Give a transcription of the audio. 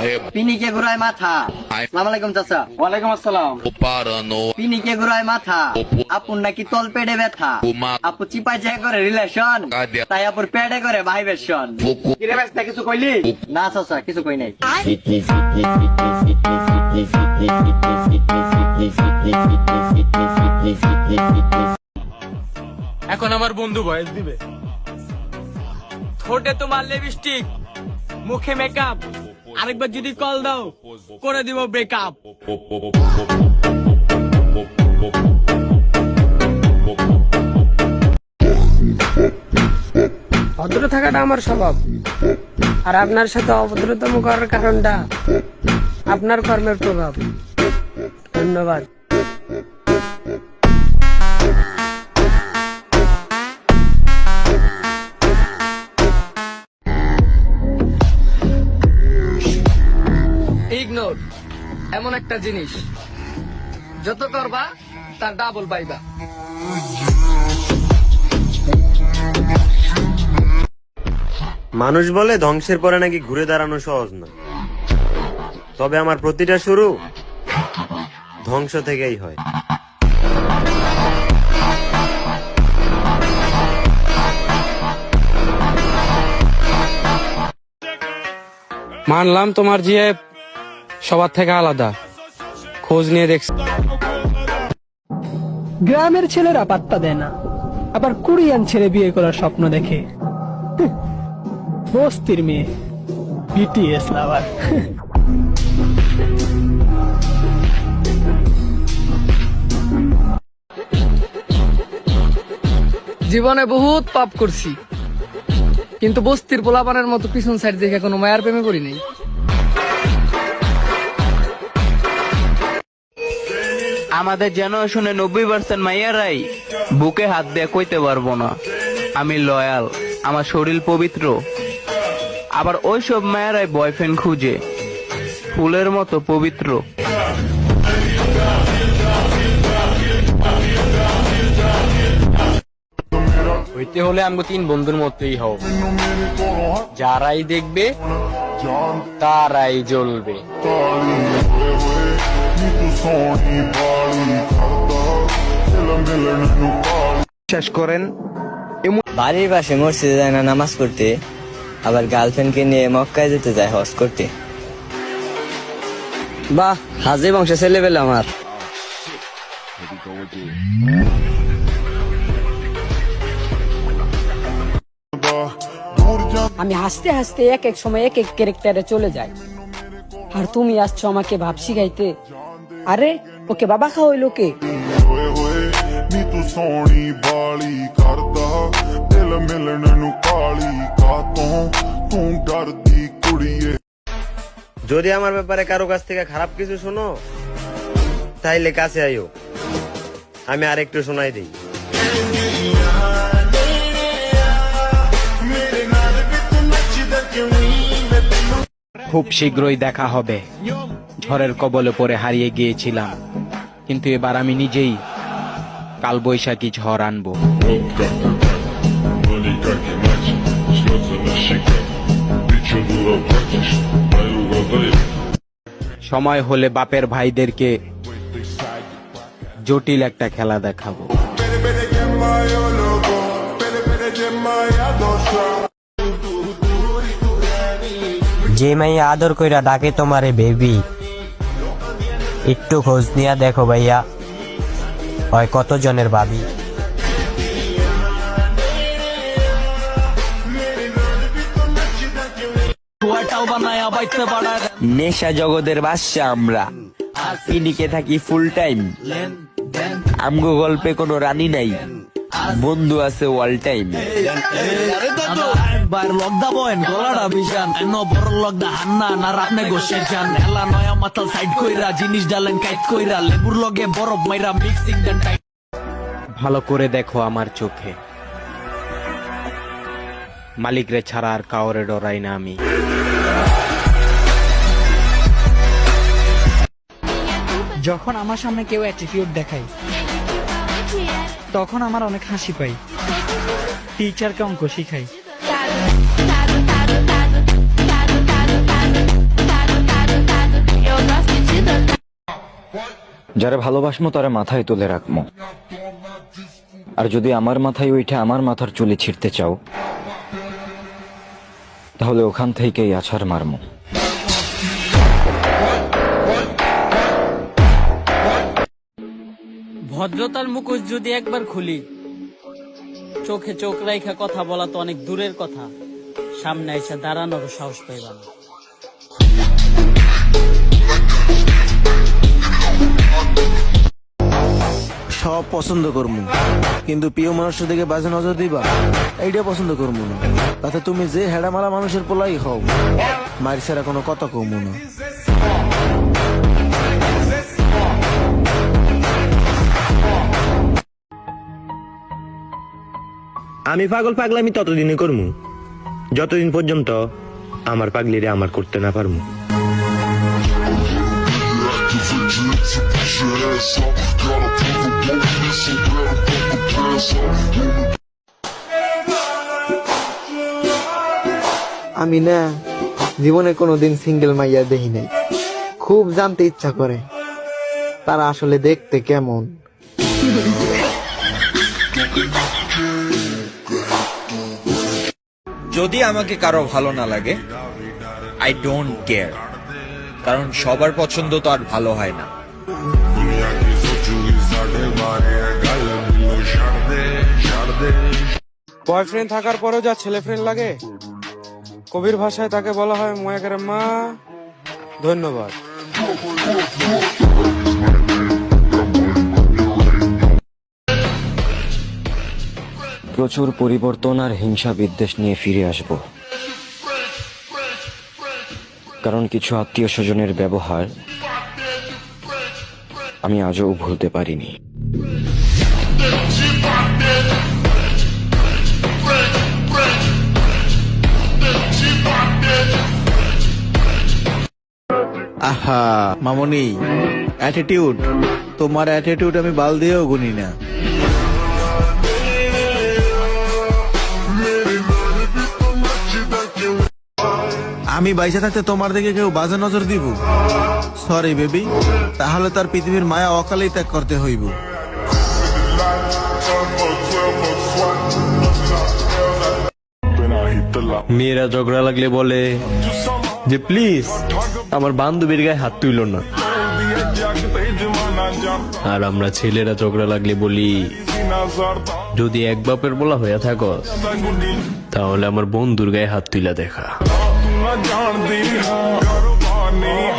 সাহেব পিনিকে ঘুরায় মাথা। আসসালামু আলাইকুম চাচা। ওয়ালাইকুম আসসালাম। পারানো। পিনিকে ঘুরায় মাথা। আপু নাকি তল পেটে ব্যথা। আপু চিপাই যায় করে রিলেশন। তাই আপুর পেটে করে ভাই বেশন কিছু কইলি? না চাচা কিছু কই নাই। এখন আমার বন্ধু ভয়েস দিবে। ঠোঁটে তোমার লিপস্টিক মুখে মেকআপ আরেকবার যদি কল দাও, করে দিব ব্রেকআপ ভদ্র থাকাটা আমার স্বভাব। আর আপনার সাথে অভদ্রতম করার কারণটা আপনার কর্মের প্রভাব। ধন্যবাদ। ইগনোর এমন একটা জিনিস যত করবা তার ডাবল পাইবা। মানুষ বলে ধ্বংসের পরে নাকি ঘুরে দাঁড়ানো সহজ না। তবে আমার প্রতিটা শুরু ধ্বংস থেকেই হয়। মানলাম তোমার জিয়ে সবার থেকে আলাদা। খোঁজ নিয়ে দেখছি। গ্রামের ছেলেরা পাত্তা দেয় না। আবার কোরিয়ান ছেলে বিয়ে করার স্বপ্ন দেখে। বস্তির মেয়ে। বিটিএস লাভার জীবনে বহুত পাপ করছি। কিন্তু বস্তির পোলাপানের মতো পিছন সাইড দেখে কোনো মায়ার প্রেমে করি নাই। আমাদের জেনারেশনে নব্বই পার্সেন্ট মাইয়ারাই বুকে হাত দিয়ে কইতে পারব না। আমি লয়াল আমার শরীর পবিত্র। আবার ওইসব মায়েরাই বয়ফ্রেন্ড খুঁজে, ফুলের মতো পবিত্র। হইতে হলে আমগো তিন বন্ধুর মতোই হও। যারাই দেখবে তারাই জ্বলবে। শেষ করেন। বাড়ির পাশে মসজিদে যায় না নামাজ পড়তে আবার গার্লফ্রেন্ডকে নিয়ে মক্কায় যেতে যায় হজ করতে। বাহ হাজি বংশ ছেলেবেলে আমার। আমি হাসতে হাসতে এক এক সময় এক এক ক্যারেক্টারে চলে যাই আর তুমি আসছো আমাকে ভাব শিখাইতে আরে ওকে বাবা খাওয়াইলো কে ਨੀ ਤੂੰ ਸੋਹਣੀ ਬਾਲੀ ਕਰਦਾ ਦਿਲ ਮਿਲਣ ਨੂੰ ਕਾਲੀ ਕਾਤੋਂ ਤੂੰ ਡਰਦੀ ਕੁੜੀਏ যদি আমার ব্যাপারে কারো কাছ থেকে খারাপ কিছু শোনো তাইলে কাছে আইও আমি আরেকটু শোনাই দিই খুব শীঘ্রই দেখা হবে। ঝড়ের কবলে পরে হারিয়ে গিয়েছিলাম। কিন্তু এবার আমি নিজেই কালবৈশাখী ঝড় আনব। সময় হলে বাপের ভাইদেরকে জটিল একটা খেলা দেখাবো। যে মাইয়া আদর কইরা ডাকে তোমারে বেবি একটু খোঁজ নিয়া দেখো ভাইয়া হয় কত জনের ভাবি নেশা জগতের বাদশা আমরা। পিনিকে থাকি ফুল টাইম আমগো গল্পে কোনো রানী নাই। বন্ধু আছে অল টাইম একবার লগদা বয়েন গলাটা বিশান এন বড় লগদা হান্না না আপনি গোসে যান এলা নয়া মাতাল সাইড কইরা জিনিস ডালেন কাইট কইরা লেবুর লগে বরফ মাইরা মিক্সিং দেন টাইট ভালো করে দেখো আমার চোখে। মালিকরে ছাড়া আর কাউরে ডরাই না আমি। যখন আমার সামনে কেউ অ্যাটিটিউড দেখায় তখন আমার অনেক হাসি পাই। টিচারকে অঙ্ক শিখাই। যারা ভালোবাসমো, তারা মাথায় তুলে রাখমো। আর যদি আমার মাথায় ওইটা আমার মাথার চুলে ছিঁড়তে চাও, তাহলে ওখান থেকেই আছাড় মারমো। ভদ্রতার মুখোশ যদি একবার খুলি চোখে চোখ রাইখা কথা বলা তো অনেক দূরের কথা। সামনে এসে দাঁড়ানোর সাহস পাইবা না। সব পছন্দ করমু। কিন্তু প্রিয় মানুষের দিকে বাজে নজর দিবা। এইটা পছন্দ করমু না। তাতে তুমি যে হেডা মারা মানুষের পোলাই হও মারি ছাড়া কোনো কথা কমু না। আমি পাগল পাগলামি ততদিনই করমু। যতদিন পর্যন্ত আমার পাগলিরে আমার করতে না পারমু। আমি না, জীবনে কোনোদিন সিঙ্গেল মাইয়া দেখি নাই। খুব জানতে ইচ্ছা করে, তারা আসলে দেখতে কেমন। যদি আমাকে কারও ভালো না লাগে আই ডোন্ট কেয়ার কারণ সবার পছন্দ তো আর ভালো হয় না। বয়ফ্রেন্ড থাকার পরেও যা ছেলে ফ্রেন্ড লাগে, কবির ভাষায় তাকে বলা হয় ময়াকের মা ধন্যবাদ। প্রচুর পরিবর্তন আর হিংসা বিদ্বেষ নিয়ে ফিরে আসব। কারণ কিছু আত্মীয় স্বজনের ব্যবহার আমি আজও ভুলতে পারিনি। আহা, মামনি অ্যাটিটিউড তোমার অ্যাটিটিউড আমি বাল দিয়েও গুনি না। আমি বাইসে থাকতে তোমার দিকে কেউ বাজে নজর দিব? সরি বেবি তাহলে তার পৃথিবীর মায়া অকালেই ত্যাগ করতে হইব। মেয়েরা ঝগড়া লাগলে বলে যে, প্লিজ, আমার বান্ধবীর গায়ে হাত তুইল না। আর আমরা ছেলেরা ঝগড়া লাগলে বলি, যদি এক বাপের বলা হইয়া থাকো তাহলে আমার বন্ধুর গায়ে হাত তুইলা দেখা। ਜਾਣਦੀ ਹਾਂ। ਕਾਰੋਬਾਰ ਨਹੀਂ